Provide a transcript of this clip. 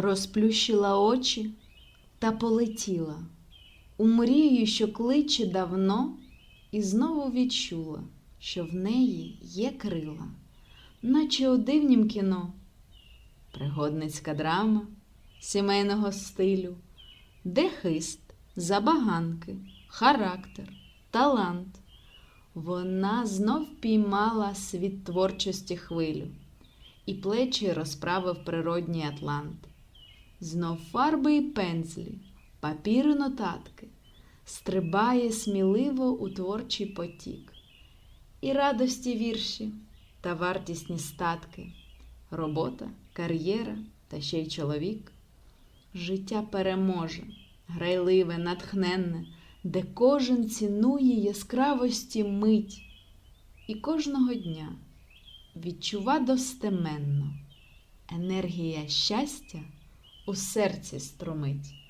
розплющила очі та полетіла у мрію, що кличе давно, і знову відчула, що в неї є крила, наче у дивнім кіно. Пригодницька драма сімейного стилю, де хист, забаганки, характер, талант. Вона знов піймала світ творчості хвилю, і плечі розправив природній атлант. Знов фарби і пензлі, папір і нотатки, стрибає сміливо у творчий потік, і радості вірші та вартісні статки, робота, кар'єра та ще й чоловік. Життя переможе, грайливе, натхненне, де кожен цінує яскравості мить, і кожного дня відчува достеменно енергія щастя у серці струмить.